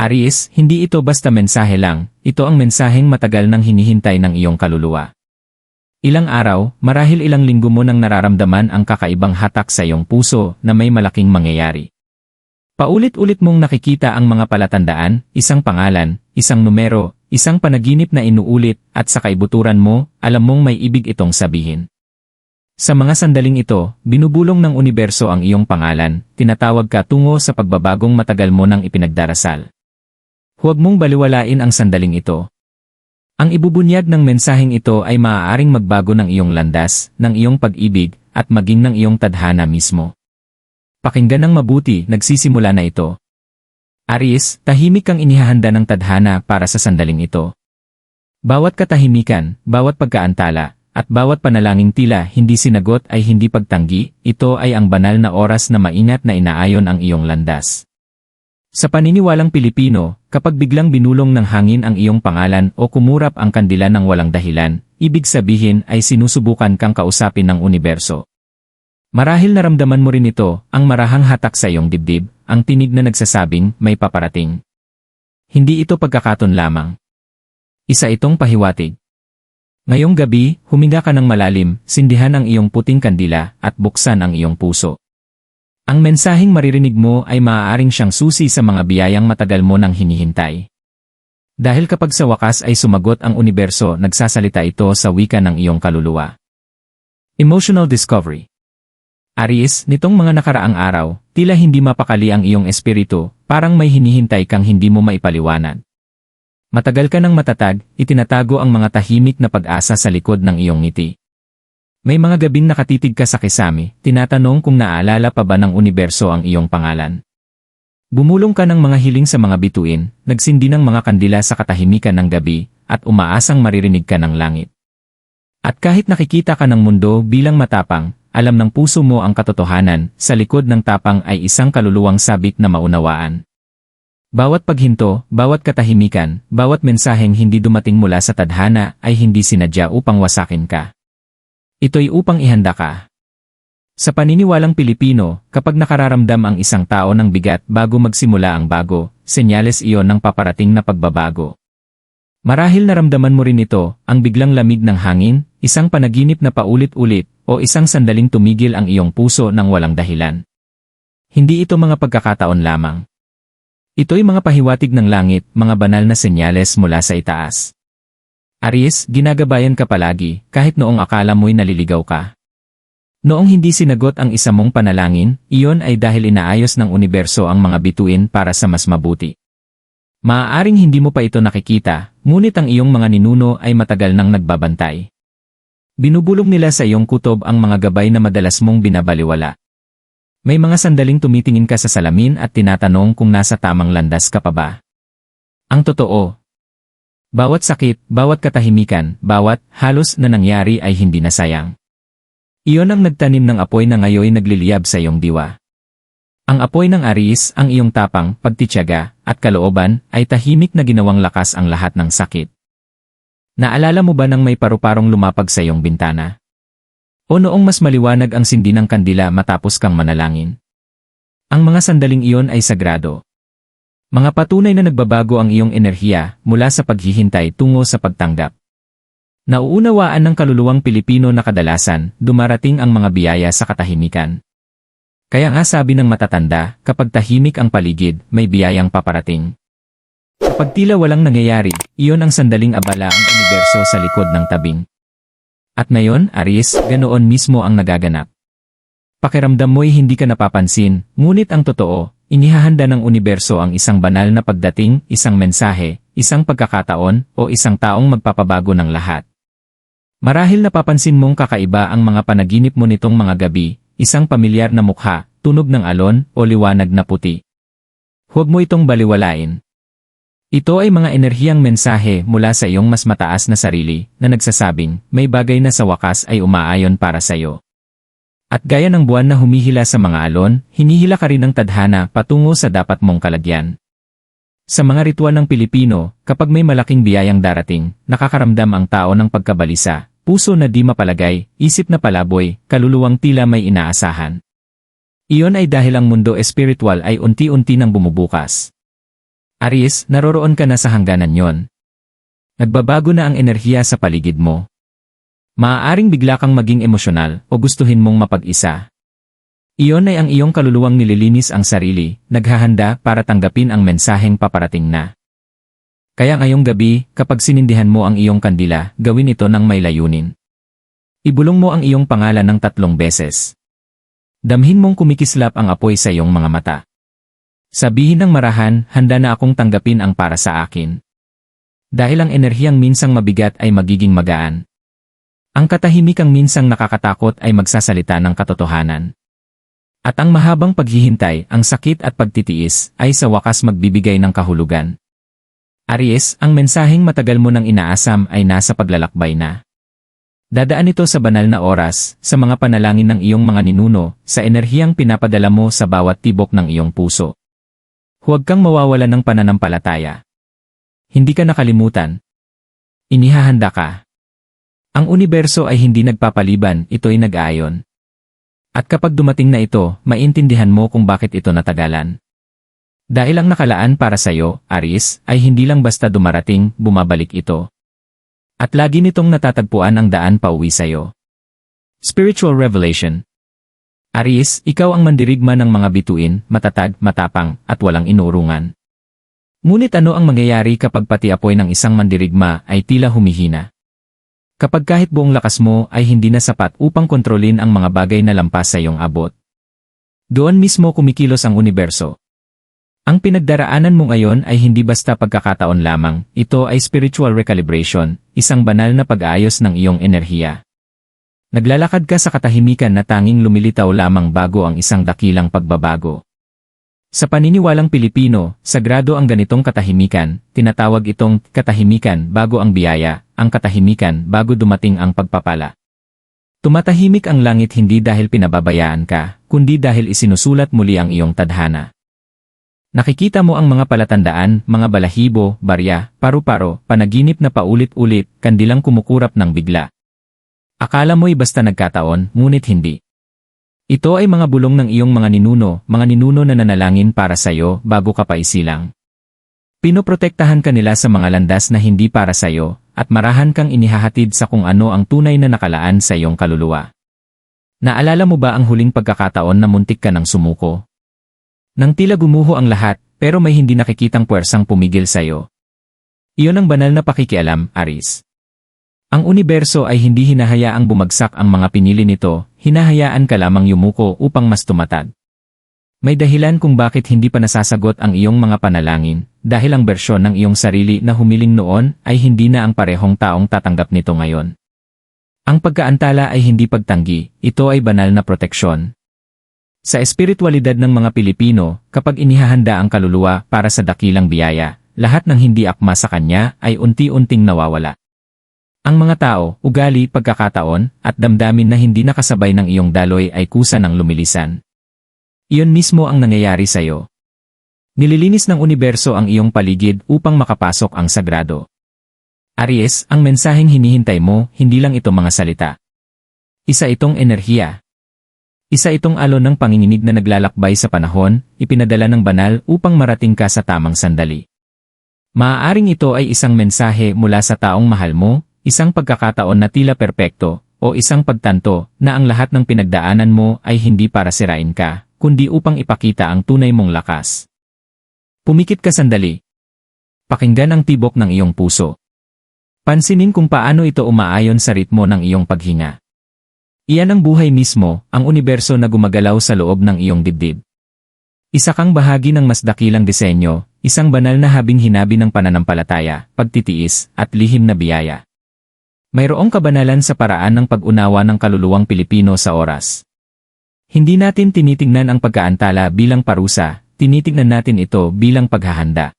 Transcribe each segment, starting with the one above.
Aries, hindi ito basta mensahe lang, ito ang mensaheng matagal nang hinihintay ng iyong kaluluwa. Ilang araw, marahil ilang linggo mo nang nararamdaman ang kakaibang hatak sa iyong puso na may malaking mangyayari. Paulit-ulit mong nakikita ang mga palatandaan, isang pangalan, isang numero, isang panaginip na inuulit, at sa kaibuturan mo, alam mong may ibig itong sabihin. Sa mga sandaling ito, binubulong ng universo ang iyong pangalan, tinatawag ka tungo sa pagbabagong matagal mo nang ipinagdarasal. Huwag mong baliwalain ang sandaling ito. Ang ibubunyag ng mensaheng ito ay maaaring magbago ng iyong landas, ng iyong pag-ibig, at maging ng iyong tadhana mismo. Pakinggan ng mabuti, nagsisimula na ito. Aries, tahimik kang inihahanda ng tadhana para sa sandaling ito. Bawat katahimikan, bawat pagkaantala, at bawat panalangin tila hindi sinagot ay hindi pagtanggi, ito ay ang banal na oras na maingat na inaayon ang iyong landas. Sa paniniwalang Pilipino, kapag biglang binulong ng hangin ang iyong pangalan o kumurap ang kandila ng walang dahilan, ibig sabihin ay sinusubukan kang kausapin ng universo. Marahil naramdaman mo rin ito, ang marahang hatak sa iyong dibdib, ang tinig na nagsasabing may paparating. Hindi ito pagkakaton lamang. Isa itong pahiwatig. Ngayong gabi, huminga ka ng malalim, sindihan ang iyong puting kandila, at buksan ang iyong puso. Ang mensaheng maririnig mo ay maaaring siyang susi sa mga biyayang matagal mo nang hinihintay. Dahil kapag sa wakas ay sumagot ang universo, nagsasalita ito sa wika ng iyong kaluluwa. Emotional Discovery Aries, nitong mga nakaraang araw, tila hindi mapakali ang iyong espiritu, parang may hinihintay kang hindi mo maipaliwanag. Matagal ka ng matatag, itinatago ang mga tahimik na pag-asa sa likod ng iyong ngiti. May mga gabing nakatitig ka sa kisame, tinatanong kung naaalala pa ba ng universo ang iyong pangalan. Bumulong ka ng mga hiling sa mga bituin, nagsindi ng mga kandila sa katahimikan ng gabi, at umaasang maririnig ka ng langit. At kahit nakikita ka ng mundo bilang matapang, alam ng puso mo ang katotohanan, sa likod ng tapang ay isang kaluluwang sabik na maunawaan. Bawat paghinto, bawat katahimikan, bawat mensaheng hindi dumating mula sa tadhana ay hindi sinadya upang wasakin ka. Ito'y upang ihanda ka. Sa paniniwalang Pilipino, kapag nakararamdam ang isang tao ng bigat bago magsimula ang bago, senyales iyon ng paparating na pagbabago. Marahil naramdaman mo rin ito, ang biglang lamig ng hangin, isang panaginip na paulit-ulit, o isang sandaling tumigil ang iyong puso ng walang dahilan. Hindi ito mga pagkakataon lamang. Ito'y mga pahiwatig ng langit, mga banal na senyales mula sa itaas. Aries, ginagabayan ka palagi, kahit noong akala mo'y naliligaw ka. Noong hindi sinagot ang isa mong panalangin, iyon ay dahil inaayos ng universo ang mga bituin para sa mas mabuti. Maaaring hindi mo pa ito nakikita, ngunit ang iyong mga ninuno ay matagal nang nagbabantay. Binubulong nila sa iyong kutob ang mga gabay na madalas mong binabaliwala. May mga sandaling tumitingin ka sa salamin at tinatanong kung nasa tamang landas ka pa ba. Ang totoo. Bawat sakit, bawat katahimikan, bawat halos na nangyari ay hindi nasayang. Iyon ang nagtanim ng apoy na ngayoy nagliliyab sa iyong diwa. Ang apoy ng aris, ang iyong tapang, pagtityaga, at kalooban, ay tahimik na ginawang lakas ang lahat ng sakit. Naalala mo ba nang may paru-parong lumapag sa iyong bintana? O noong mas maliwanag ang sindi ng kandila matapos kang manalangin? Ang mga sandaling iyon ay sagrado. Mga patunay na nagbabago ang iyong enerhiya mula sa paghihintay tungo sa pagtanggap. Nauunawaan ng kaluluwang Pilipino na kadalasan, dumarating ang mga biyaya sa katahimikan. Kaya nga sabi ng matatanda, kapag tahimik ang paligid, may biyayang paparating. Kapag tila walang nangyayari, iyon ang sandaling abala ang universo sa likod ng tabing. At ngayon, Aries, ganoon mismo ang nagaganap. Pakiramdam mo'y hindi ka napapansin, ngunit ang totoo, inihahanda ng universo ang isang banal na pagdating, isang mensahe, isang pagkakataon, o isang taong magpapabago ng lahat. Marahil napapansin mong kakaiba ang mga panaginip mo nitong mga gabi, isang pamilyar na mukha, tunog ng alon, o liwanag na puti. Huwag mo itong baliwalain. Ito ay mga enerhiyang mensahe mula sa iyong mas mataas na sarili na nagsasabing may bagay na sa wakas ay umaayon para sa iyo. At gaya ng buwan na humihila sa mga alon, hinihila ka rin ng tadhana patungo sa dapat mong kalagyan. Sa mga ritual ng Pilipino, kapag may malaking biyayang darating, nakakaramdam ang tao ng pagkabalisa, puso na di mapalagay, isip na palaboy, kaluluwang tila may inaasahan. Iyon ay dahil ang mundo espiritual ay unti-unti nang bumubukas. Aries, naroroon ka na sa hangganan yon. Nagbabago na ang enerhiya sa paligid mo. Maaaring bigla kang maging emosyonal o gustuhin mong mapag-isa. Iyon ay ang iyong kaluluwang nililinis ang sarili, naghahanda para tanggapin ang mensaheng paparating na. Kaya ngayong gabi, kapag sinindihan mo ang iyong kandila, gawin ito ng may layunin. Ibulong mo ang iyong pangalan ng tatlong beses. Damhin mong kumikislap ang apoy sa iyong mga mata. Sabihin ng marahan, handa na akong tanggapin ang para sa akin. Dahil ang enerhiyang minsang mabigat ay magiging magaan. Ang katahimikang minsang nakakatakot ay magsasalita ng katotohanan. At ang mahabang paghihintay, ang sakit at pagtitiis, ay sa wakas magbibigay ng kahulugan. Aries, ang mensaheng matagal mo nang inaasam ay nasa paglalakbay na. Dadaan ito sa banal na oras, sa mga panalangin ng iyong mga ninuno, sa enerhiyang pinapadala mo sa bawat tibok ng iyong puso. Huwag kang mawawala ng pananampalataya. Hindi ka nakalimutan. Inihahanda ka. Ang universo ay hindi nagpapaliban, ito'y nag-aayon. At kapag dumating na ito, maintindihan mo kung bakit ito natagalan. Dahil ang nakalaan para sa iyo, Aris, ay hindi lang basta dumarating, bumabalik ito. At lagi nitong natatagpuan ang daan pauwi sa iyo. Spiritual Revelation Aris, ikaw ang mandirigma ng mga bituin, matatag, matapang, at walang inurungan. Ngunit ano ang mangyayari kapag pati apoy ng isang mandirigma ay tila humihina? Kapag kahit buong lakas mo ay hindi na sapat upang kontrolin ang mga bagay na lampas sa iyong abot. Doon mismo kumikilos ang universo. Ang pinagdaraanan mo ngayon ay hindi basta pagkakataon lamang, ito ay spiritual recalibration, isang banal na pag-aayos ng iyong enerhiya. Naglalakad ka sa katahimikan na tanging lumilitaw lamang bago ang isang dakilang pagbabago. Sa paniniwalang Pilipino, sagrado ang ganitong katahimikan, tinatawag itong katahimikan bago ang biyaya, ang katahimikan bago dumating ang pagpapala. Tumatahimik ang langit hindi dahil pinababayaan ka, kundi dahil isinusulat muli ang iyong tadhana. Nakikita mo ang mga palatandaan, mga balahibo, barya, paru-paro, panaginip na paulit-ulit, kandilang kumukurap ng bigla. Akala mo'y basta nagkataon, ngunit hindi. Ito ay mga bulong ng iyong mga ninuno, mga ninuno na nanalangin para sa iyo bago ka pa isilang. Pinoprotektahan ka nila sa mga landas na hindi para sa iyo, at marahan kang inihahatid sa kung ano ang tunay na nakalaan sa iyong kaluluwa. Naalala mo ba ang huling pagkakataon na muntik ka ng sumuko? Nang tila gumuho ang lahat, pero may hindi nakikitang puwersang pumigil sa iyo. Iyon ang banal na pakikialam, Aris. Ang universo ay hindi hinahayaang bumagsak ang mga pinili nito, hinahayaan ka lamang yumuko upang mas tumatag. May dahilan kung bakit hindi pa nasasagot ang iyong mga panalangin, dahil ang bersyon ng iyong sarili na humiling noon ay hindi na ang parehong taong tatanggap nito ngayon. Ang pagkaantala ay hindi pagtanggi, ito ay banal na proteksyon. Sa espiritualidad ng mga Pilipino, kapag inihahanda ang kaluluwa para sa dakilang biyaya, lahat ng hindi akma sa kanya ay unti-unting nawawala. Ang mga tao, ugali, pagkakataon, at damdamin na hindi nakasabay ng iyong daloy ay kusa ng lumilisan. Iyon mismo ang nangyayari sa iyo. Nililinis ng universo ang iyong paligid upang makapasok ang sagrado. Aries, ang mensaheng hinihintay mo, hindi lang ito mga salita. Isa itong enerhiya. Isa itong alon ng panginginig na naglalakbay sa panahon, ipinadala ng banal upang marating ka sa tamang sandali. Maaaring ito ay isang mensahe mula sa taong mahal mo, Isang pagkakataon na tila perpekto, o isang pagtanto na ang lahat ng pinagdaanan mo ay hindi para sirain ka, kundi upang ipakita ang tunay mong lakas. Pumikit ka sandali. Pakinggan ang tibok ng iyong puso. Pansinin kung paano ito umaayon sa ritmo ng iyong paghinga. Iyan ang buhay mismo, ang universo na gumagalaw sa loob ng iyong dibdib. Isa kang bahagi ng mas dakilang disenyo, isang banal na habing hinabi ng pananampalataya, pagtitiis, at lihim na biyaya. Mayroong kabanalan sa paraan ng pag-unawa ng kaluluwang Pilipino sa oras. Hindi natin tinitingnan ang pagkaantala bilang parusa, tinitingnan natin ito bilang paghahanda.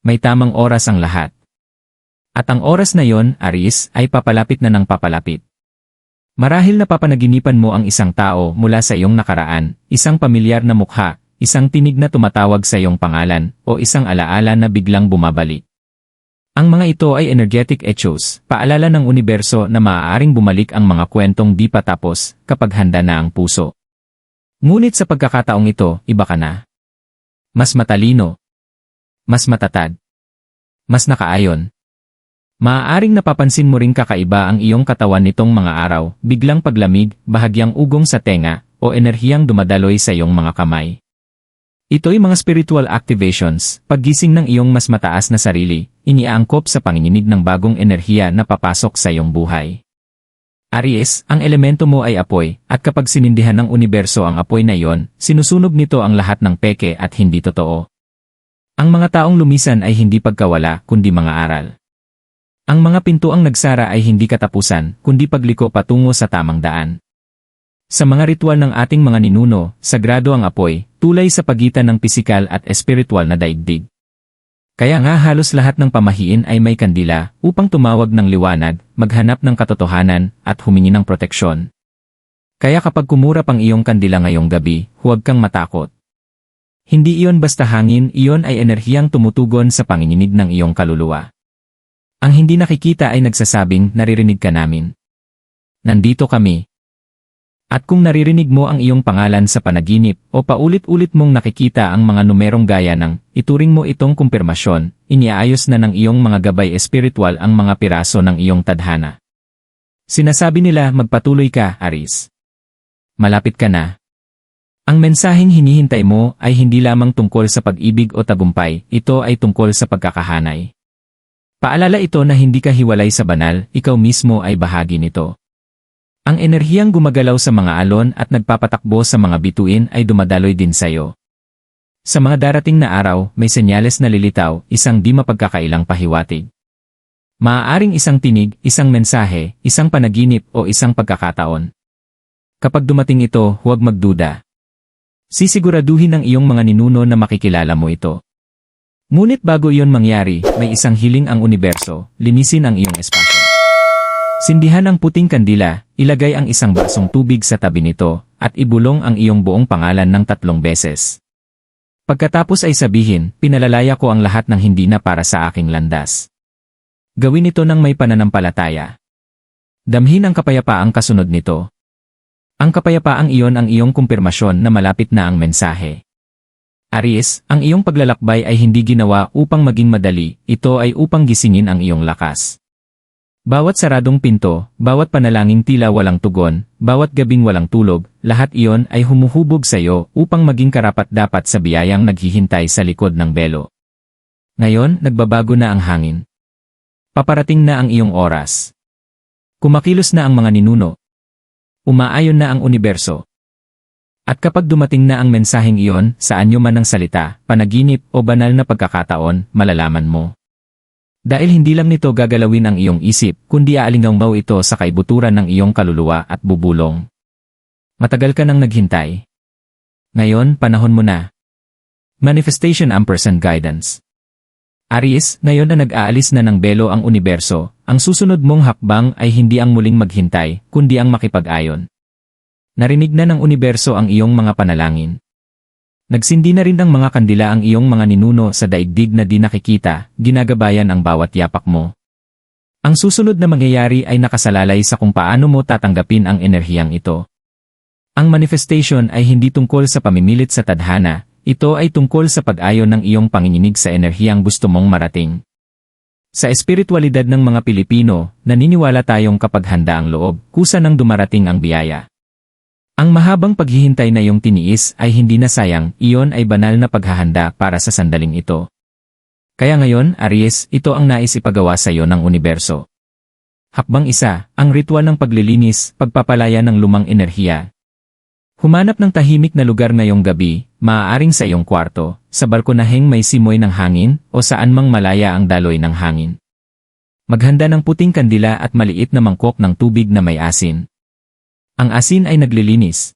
May tamang oras ang lahat. At ang oras na yon, Aris, ay papalapit na ng papalapit. Marahil na papanaginipan mo ang isang tao mula sa iyong nakaraan, isang pamilyar na mukha, isang tinig na tumatawag sa iyong pangalan, o isang alaala na biglang bumabalik. Ang mga ito ay energetic echoes, paalala ng universo na maaaring bumalik ang mga kwentong di pa tapos kapag handa na ang puso. Ngunit sa pagkakataong ito, iba ka na. Mas matalino. Mas matatag. Mas nakaayon. Maaaring napapansin mo ring kakaiba ang iyong katawan nitong mga araw, biglang paglamig, bahagyang ugong sa tenga, o enerhiyang dumadaloy sa iyong mga kamay. Ito'y mga spiritual activations, paggising ng iyong mas mataas na sarili, iniaangkop sa panginginig ng bagong enerhiya na papasok sa iyong buhay. Aries, ang elemento mo ay apoy, at kapag sinindihan ng universo ang apoy na iyon, sinusunog nito ang lahat ng peke at hindi totoo. Ang mga taong lumisan ay hindi pagkawala, kundi mga aral. Ang mga pintuang nagsara ay hindi katapusan, kundi pagliko patungo sa tamang daan. Sa mga ritual ng ating mga ninuno, sagrado ang apoy, tulay sa pagitan ng pisikal at espiritual na daigdig. Kaya nga halos lahat ng pamahiin ay may kandila upang tumawag ng liwanag, maghanap ng katotohanan, at humingi ng proteksyon. Kaya kapag kumurap ang iyong kandila ngayong gabi, huwag kang matakot. Hindi iyon basta hangin, iyon ay enerhiyang tumutugon sa panginginig ng iyong kaluluwa. Ang hindi nakikita ay nagsasabing naririnig ka namin. Nandito kami, at kung naririnig mo ang iyong pangalan sa panaginip o paulit-ulit mong nakikita ang mga numerong gaya ng, ituring mo itong kumpirmasyon, iniaayos na ng iyong mga gabay espiritual ang mga piraso ng iyong tadhana. Sinasabi nila magpatuloy ka, Aris. Malapit ka na. Ang mensaheng hinihintay mo ay hindi lamang tungkol sa pag-ibig o tagumpay, ito ay tungkol sa pagkakahanay. Paalala ito na hindi ka hiwalay sa banal, ikaw mismo ay bahagi nito. Ang enerhiyang gumagalaw sa mga alon at nagpapatakbo sa mga bituin ay dumadaloy din sa iyo. Sa mga darating na araw, may senyales na lilitaw, isang di mapagkakailang pahiwatig. Maaaring isang tinig, isang mensahe, isang panaginip o isang pagkakataon. Kapag dumating ito, huwag magduda. Sisiguraduhin ng iyong mga ninuno na makikilala mo ito. Ngunit bago iyon mangyari, may isang hiling ang universo, linisin ang iyong espasyo. Sindihan ang puting kandila, ilagay ang isang basong tubig sa tabi nito, at ibulong ang iyong buong pangalan ng tatlong beses. Pagkatapos ay sabihin, pinalalaya ko ang lahat ng hindi na para sa aking landas. Gawin ito ng may pananampalataya. Damhin ang kapayapaang kasunod nito. Ang kapayapaang iyon ang iyong kumpirmasyon na malapit na ang mensahe. Aries, ang iyong paglalakbay ay hindi ginawa upang maging madali, ito ay upang gisingin ang iyong lakas. Bawat saradong pinto, bawat panalangin tila walang tugon, bawat gabing walang tulog, lahat iyon ay humuhubog sa iyo upang maging karapat-dapat sa biyayang naghihintay sa likod ng belo. Ngayon, nagbabago na ang hangin. Paparating na ang iyong oras. Kumakilos na ang mga ninuno. Umaayon na ang universo. At kapag dumating na ang mensaheng iyon, saan nyo man ang salita, panaginip o banal na pagkakataon, malalaman mo. Dahil hindi lang nito gagalawin ang iyong isip, kundi aalingangbaw ito sa kaibuturan ng iyong kaluluwa at bubulong. Matagal ka nang naghintay. Ngayon, panahon mo na. Manifestation Ampersand Guidance Aries, ngayon na nag-aalis na ng belo ang universo, ang susunod mong hakbang ay hindi ang muling maghintay, kundi ang makipag-ayon. Narinig na ng universo ang iyong mga panalangin. Nagsindi na rin ng mga kandila ang iyong mga ninuno sa daigdig na di nakikita, ginagabayan ang bawat yapak mo. Ang susunod na mangyayari ay nakasalalay sa kung paano mo tatanggapin ang enerhiyang ito. Ang manifestation ay hindi tungkol sa pamimilit sa tadhana, ito ay tungkol sa pag-ayon ng iyong panginginig sa enerhiyang gusto mong marating. Sa espiritualidad ng mga Pilipino, naniniwala tayong kapag handa ang loob, kusa nang dumarating ang biyaya. Ang mahabang paghihintay na iyong tiniis ay hindi na sayang, iyon ay banal na paghahanda para sa sandaling ito. Kaya ngayon, Aries, ito ang nais ipagawa sa iyo ng universo. Hakbang isa, ang ritual ng paglilinis, pagpapalaya ng lumang enerhiya. Humanap ng tahimik na lugar ngayong gabi, maaaring sa iyong kwarto, sa balkonaheng may simoy ng hangin, o saan mang malaya ang daloy ng hangin. Maghanda ng puting kandila at maliit na mangkok ng tubig na may asin. Ang asin ay naglilinis.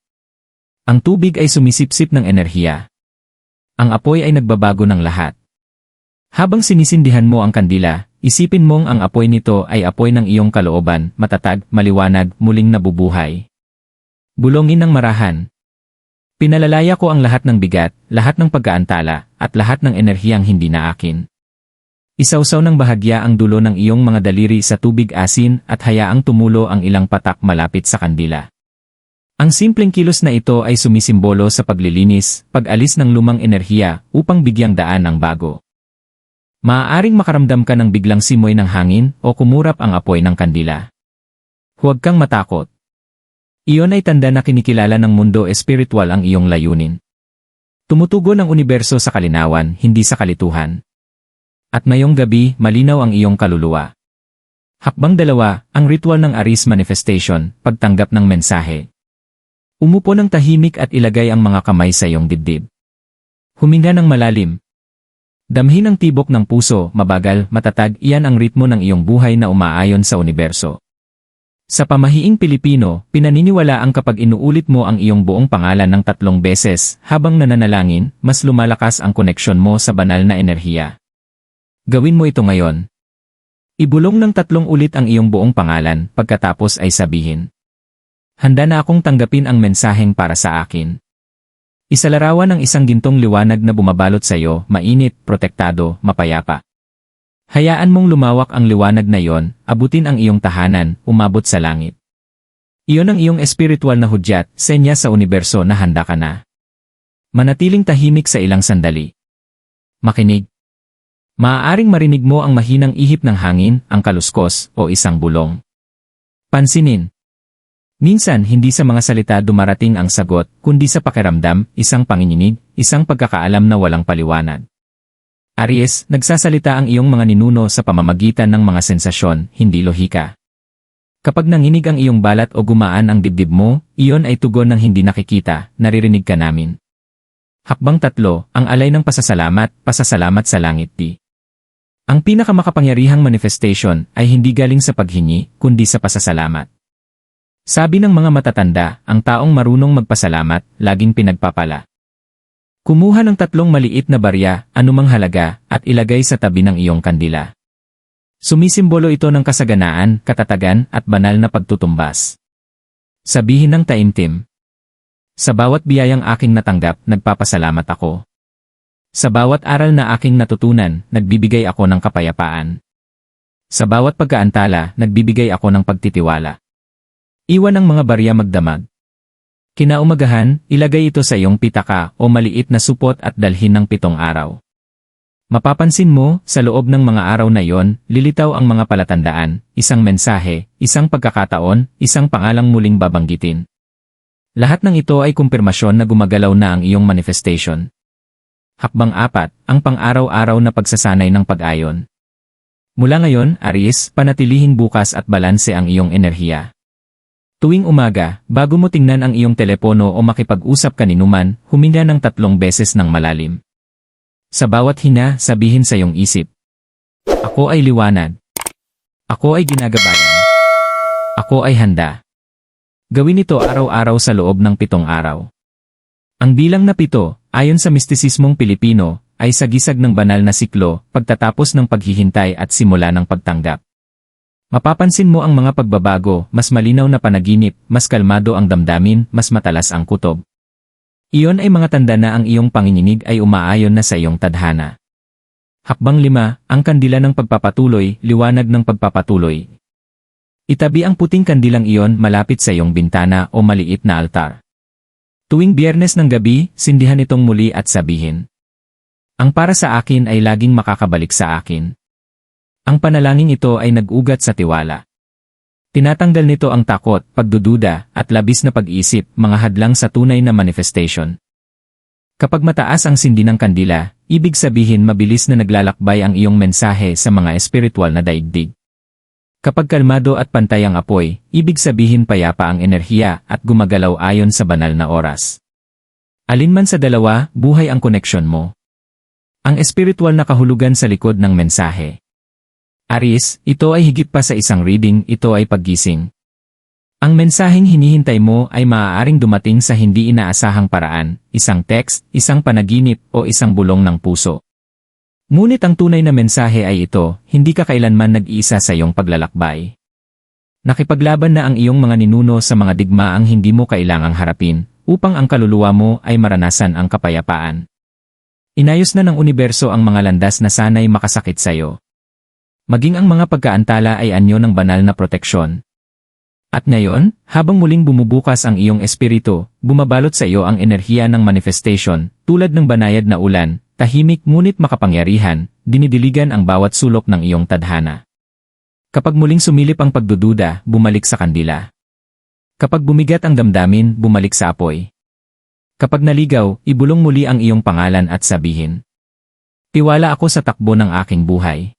Ang tubig ay sumisipsip ng enerhiya. Ang apoy ay nagbabago ng lahat. Habang sinisindihan mo ang kandila, isipin mong ang apoy nito ay apoy ng iyong kalooban, matatag, maliwanag, muling nabubuhay. Bulongin ng marahan. Pinalalaya ko ang lahat ng bigat, lahat ng pag-aantala, at lahat ng enerhiyang hindi na akin. Isawsaw ng bahagya ang dulo ng iyong mga daliri sa tubig asin at hayaang tumulo ang ilang patak malapit sa kandila. Ang simpleng kilos na ito ay sumisimbolo sa paglilinis, pag-alis ng lumang enerhiya upang bigyang daan ng bago. Maaaring makaramdam ka ng biglang simoy ng hangin o kumurap ang apoy ng kandila. Huwag kang matakot. Iyon ay tanda na kinikilala ng mundo espiritual ang iyong layunin. Tumutugon ang universo sa kalinawan, hindi sa kalituhan. At ngayong gabi, malinaw ang iyong kaluluwa. Hakbang dalawa, ang ritual ng Aris Manifestation, pagtanggap ng mensahe. Umupo ng tahimik at ilagay ang mga kamay sa iyong dibdib. Huminga ng malalim. Damhin ang tibok ng puso, mabagal, matatag, iyan ang ritmo ng iyong buhay na umaayon sa universo. Sa pamahiing Pilipino, pinaniniwala ang kapag inuulit mo ang iyong buong pangalan ng tatlong beses habang nananalangin, mas lumalakas ang koneksyon mo sa banal na enerhiya. Gawin mo ito ngayon. Ibulong ng tatlong ulit ang iyong buong pangalan pagkatapos ay sabihin. Handa na akong tanggapin ang mensaheng para sa akin. Isalarawan ng isang gintong liwanag na bumabalot sa iyo, mainit, protektado, mapayapa. Hayaan mong lumawak ang liwanag na iyon, abutin ang iyong tahanan, umabot sa langit. Iyon ang iyong espiritual na hudyat, senya sa universo na handa ka na. Manatiling tahimik sa ilang sandali. Makinig. Maaaring marinig mo ang mahinang ihip ng hangin, ang kaluskos, o isang bulong. Pansinin. Minsan hindi sa mga salita dumarating ang sagot, kundi sa pakiramdam, isang panginginig, isang pagkakaalam na walang paliwanag. Aries, nagsasalita ang iyong mga ninuno sa pamamagitan ng mga sensasyon, hindi lohika. Kapag nanginig ang iyong balat o gumaan ang dibdib mo, iyon ay tugon ng hindi nakikita, naririnig ka namin. Hakbang tatlo, ang alay ng pasasalamat, pasasalamat sa langit di. Ang pinakamakapangyarihang manifestation ay hindi galing sa paghingi, kundi sa pasasalamat. Sabi ng mga matatanda, ang taong marunong magpasalamat, laging pinagpapala. Kumuha ng tatlong maliit na barya, anumang halaga, at ilagay sa tabi ng iyong kandila. Sumisimbolo ito ng kasaganaan, katatagan, at banal na pagtutumbas. Sabihin ng taimtim. Sa bawat biyayang aking natanggap, nagpapasalamat ako. Sa bawat aral na aking natutunan, nagbibigay ako ng kapayapaan. Sa bawat pagkaantala, nagbibigay ako ng pagtitiwala. Iwan ang mga barya magdamag. Kinaumagahan, ilagay ito sa iyong pitaka o maliit na supot at dalhin ng pitong araw. Mapapansin mo, sa loob ng mga araw na iyon, lilitaw ang mga palatandaan, isang mensahe, isang pagkakataon, isang pangalang muling babanggitin. Lahat ng ito ay kumpirmasyon na gumagalaw na ang iyong manifestation. Hakbang apat, ang pang-araw-araw na pagsasanay ng pag-ayon. Mula ngayon, Aries, panatilihin bukas at balanse ang iyong enerhiya. Tuwing umaga, bago mo tingnan ang iyong telepono o makipag-usap kaninuman, huminga ng tatlong beses ng malalim. Sa bawat hina, sabihin sa iyong isip. Ako ay liwanag. Ako ay ginagabayan. Ako ay handa. Gawin ito araw-araw sa loob ng pitong araw. Ang bilang na pito, ayon sa mistisismong Pilipino, ay sagisag ng banal na siklo, pagtatapos ng paghihintay at simula ng pagtanggap. Mapapansin mo ang mga pagbabago, mas malinaw na panaginip, mas kalmado ang damdamin, mas matalas ang kutob. Iyon ay mga tanda na ang iyong panginginig ay umaayon na sa iyong tadhana. Hakbang lima, ang kandila ng pagpapatuloy, liwanag ng pagpapatuloy. Itabi ang puting kandilang iyon malapit sa iyong bintana o maliit na altar. Tuwing biyernes ng gabi, sindihan itong muli at sabihin. Ang para sa akin ay laging makakabalik sa akin. Ang panalangin ito ay nag-ugat sa tiwala. Tinatanggal nito ang takot, pagdududa, at labis na pag-isip, mga hadlang sa tunay na manifestation. Kapag mataas ang sindi ng kandila, ibig sabihin mabilis na naglalakbay ang iyong mensahe sa mga espiritual na daigdig. Kapag kalmado at pantay ang apoy, ibig sabihin payapa ang enerhiya at gumagalaw ayon sa banal na oras. Alinman sa dalawa, buhay ang koneksyon mo. Ang espiritual na kahulugan sa likod ng mensahe. Aris, ito ay higit pa sa isang reading, ito ay paggising. Ang mensaheng hinihintay mo ay maaaring dumating sa hindi inaasahang paraan, isang text, isang panaginip, o isang bulong ng puso. Ngunit ang tunay na mensahe ay ito, hindi ka kailanman nag-iisa sa iyong paglalakbay. Nakipaglaban na ang iyong mga ninuno sa mga digmaang hindi mo kailangang harapin, upang ang kaluluwa mo ay maranasan ang kapayapaan. Inayos na ng universo ang mga landas na sanay makasakit sa iyo. Maging ang mga pagkaantala ay anyo ng banal na proteksyon. At ngayon, habang muling bumubukas ang iyong espiritu, bumabalot sa iyo ang enerhiya ng manifestation, tulad ng banayad na ulan, tahimik ngunit makapangyarihan, dinidiligan ang bawat sulok ng iyong tadhana. Kapag muling sumilip ang pagdududa, bumalik sa kandila. Kapag bumigat ang damdamin, bumalik sa apoy. Kapag naligaw, ibulong muli ang iyong pangalan at sabihin. Tiwala ako sa takbo ng aking buhay.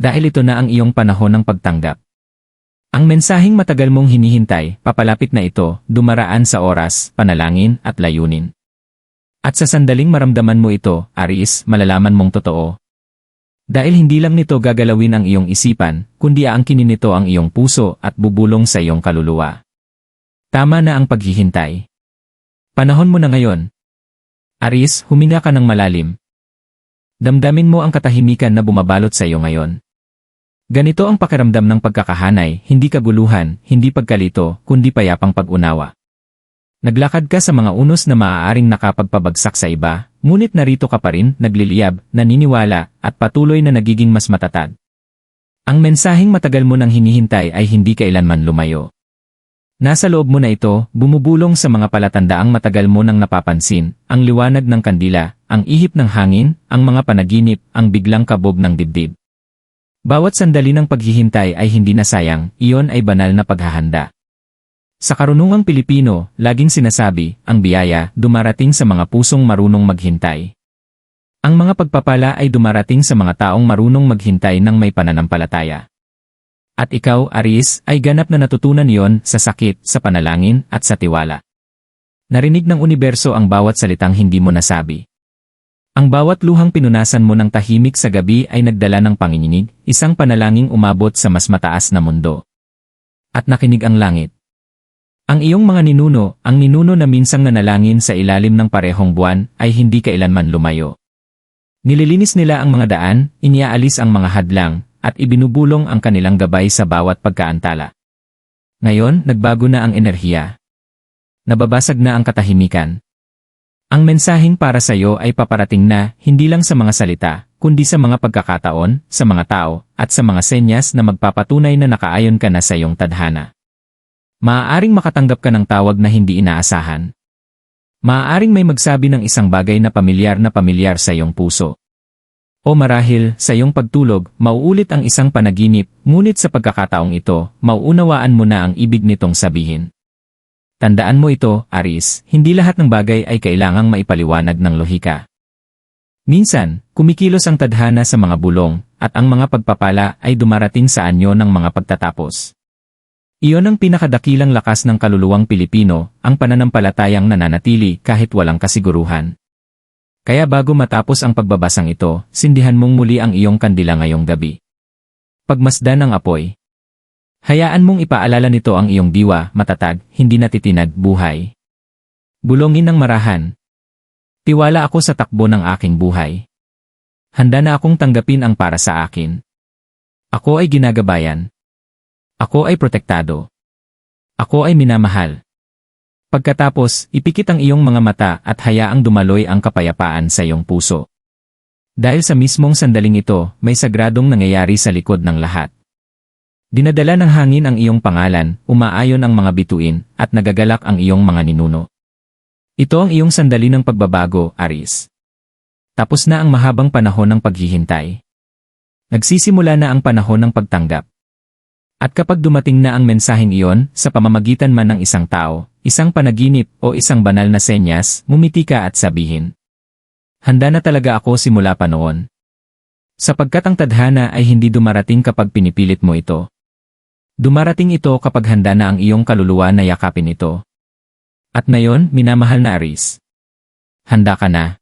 Dahil ito na ang iyong panahon ng pagtanggap. Ang mensaheng matagal mong hinihintay, papalapit na ito, dumaraan sa oras, panalangin, at layunin. At sa sandaling maramdaman mo ito, Aris, malalaman mong totoo. Dahil hindi lang nito gagalawin ang iyong isipan, kundi aangkinin nito ang iyong puso at bubulong sa iyong kaluluwa. Tama na ang paghihintay. Panahon mo na ngayon. Aris, huminga ka ng malalim. Damdamin mo ang katahimikan na bumabalot sa iyo ngayon. Ganito ang pakiramdam ng pagkakahanay, hindi kaguluhan, hindi pagkalito, kundi payapang pag-unawa. Naglakad ka sa mga unos na maaaring nakapagpabagsak sa iba, ngunit narito ka pa rin, nagliliyab, naniniwala, at patuloy na nagiging mas matatag. Ang mensaheng matagal mo nang hinihintay ay hindi kailanman lumayo. Nasa loob mo na ito, bumubulong sa mga palatandaang matagal mo nang napapansin, ang liwanag ng kandila, ang ihip ng hangin, ang mga panaginip, ang biglang kabog ng dibdib. Bawat sandali ng paghihintay ay hindi na sayang, iyon ay banal na paghahanda. Sa karunungang Pilipino, laging sinasabi, ang biyaya, dumarating sa mga pusong marunong maghintay. Ang mga pagpapala ay dumarating sa mga taong marunong maghintay ng may pananampalataya. At ikaw, Aris, ay ganap na natutunan yon sa sakit, sa panalangin, at sa tiwala. Narinig ng universo ang bawat salitang hindi mo nasabi. Ang bawat luhang pinunasan mo ng tahimik sa gabi ay nagdala ng panginginig, isang panalangin umabot sa mas mataas na mundo. At nakinig ang langit. Ang iyong mga ninuno, ang ninuno na minsang nanalangin sa ilalim ng parehong buwan, ay hindi kailanman lumayo. Nililinis nila ang mga daan, iniaalis ang mga hadlang, at ibinubulong ang kanilang gabay sa bawat pagkaantala. Ngayon, nagbago na ang enerhiya. Nababasag na ang katahimikan. Ang mensaheng para sa iyo ay paparating na hindi lang sa mga salita, kundi sa mga pagkakataon, sa mga tao, at sa mga senyas na magpapatunay na nakaayon ka na sa iyong tadhana. Maaaring makatanggap ka ng tawag na hindi inaasahan. Maaaring may magsabi ng isang bagay na pamilyar na pamilyar sa iyong puso. O marahil, sa iyong pagtulog, mauulit ang isang panaginip, ngunit sa pagkakataong ito, mauunawaan mo na ang ibig nitong sabihin. Tandaan mo ito, Aris, hindi lahat ng bagay ay kailangang maipaliwanag ng lohika. Minsan, kumikilos ang tadhana sa mga bulong, at ang mga pagpapala ay dumarating sa anyo ng mga pagtatapos. Iyon ang pinakadakilang lakas ng kaluluwang Pilipino, ang pananampalatayang nananatili kahit walang kasiguruhan. Kaya bago matapos ang pagbabasang ito, sindihan mong muli ang iyong kandila ngayong gabi. Pagmasdan ng apoy. Hayaan mong ipaalala nito ang iyong diwa, matatag, hindi natitinag, buhay. Bulongin ng marahan. Tiwala ako sa takbo ng aking buhay. Handa na akong tanggapin ang para sa akin. Ako ay ginagabayan. Ako ay protektado. Ako ay minamahal. Pagkatapos, ipikit ang iyong mga mata at hayaang dumaloy ang kapayapaan sa iyong puso. Dahil sa mismong sandaling ito, may sagradong nangyayari sa likod ng lahat. Dinadala ng hangin ang iyong pangalan, umaayon ang mga bituin, at nagagalak ang iyong mga ninuno. Ito ang iyong sandali ng pagbabago, Aris. Tapos na ang mahabang panahon ng paghihintay. Nagsisimula na ang panahon ng pagtanggap. At kapag dumating na ang mensaheng iyon, sa pamamagitan man ng isang tao, isang panaginip o isang banal na senyas, mumiti ka at sabihin. Handa na talaga ako simula pa noon. Sapagkat ang tadhana ay hindi dumarating kapag pinipilit mo ito. Dumarating ito kapag handa na ang iyong kaluluwa na yakapin ito. At ngayon, minamahal na Aris. Handa ka na.